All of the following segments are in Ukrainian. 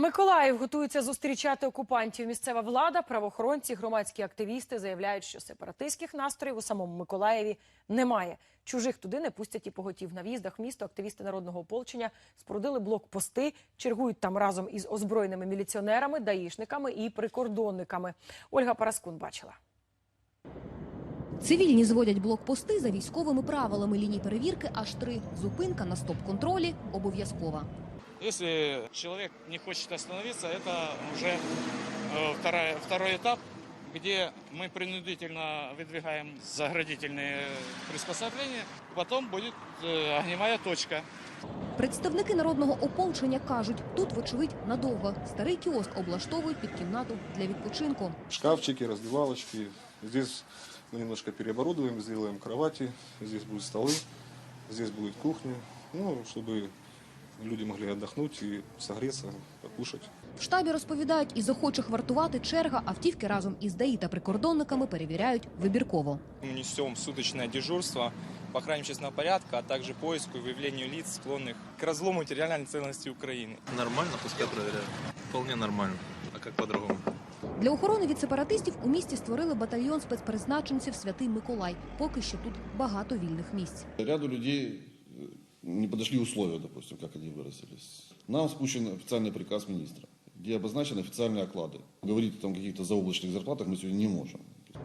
Миколаїв готується зустрічати окупантів. Місцева влада, правоохоронці, громадські активісти заявляють, що сепаратистських настроїв у самому Миколаєві немає. Чужих туди не пустять і поготів. На в'їздах місто активісти народного ополчення спорудили блокпости, чергують там разом із озброєними міліціонерами, даїшниками і прикордонниками. Ольга Параскун бачила. Цивільні зводять блокпости за військовими правилами. Ліній перевірки аж три. Зупинка на стоп-контролі обов'язкова. Если человек не хочет остановиться, это уже э, вторая- второй этап, где мы принудительно выдвигаем заградительные приспособления. Потом будет э, огневая точка. Представники народного ополчення кажуть, тут, вочевидь, надовго. Старий кіоск облаштовують під кімнату для відпочинку. шкафчики, раздевалочки. Здесь мы немножко переоборудуем, сделаем кровати, здесь будут столы, здесь будет кухня, ну, чтобы люди могли отдохнуть и согреться, покушать. В штабі розповідають, із охочих вартувати черга автівки разом із ДАІ та прикордонниками перевіряють вибірково. Мы несем суточное дежурство по охране общественного порядка, а также поиску и выявлению лиц, склонных к разлому территориальной целостности Украины. Нормально, пускай проверяют. Вполне нормально. А как по-другому? Для охорони від сепаратистів у місті створили батальйон спецпризначенців Святий Миколай. Поки що тут багато вільних місць. Ряду людей э, не подошли условия, допустим, как они выразились. Нам спущен официальный приказ министра, где обозначены официальные оклады. Говорить о там, каких-то заоблачных зарплатах мы сегодня не можем.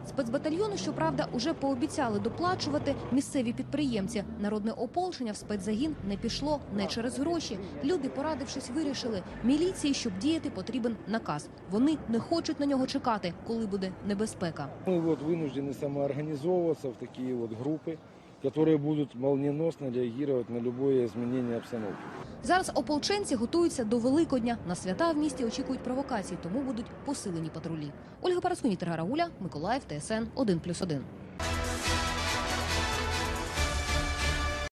Спецбатальйону, щоправда, уже пообіцяли доплачувати місцеві підприємці. Народне ополчення в спецзагін не пішло не через гроші. Люди, порадившись, вирішили, міліції, щоб діяти, потрібен наказ. Вони не хочуть на нього чекати, коли буде небезпека. Мы вот вынуждены самоорганизовываться в такие вот группы, которые будут молниеносно реагировать на любое изменение обстановки. Зараз ополченці готуються до Великодня. На свята в місті очікують провокацій, тому будуть посилені патрулі. Ольга Параскуні, Тергара Гуля, Миколаїв, ТСН 1+,1.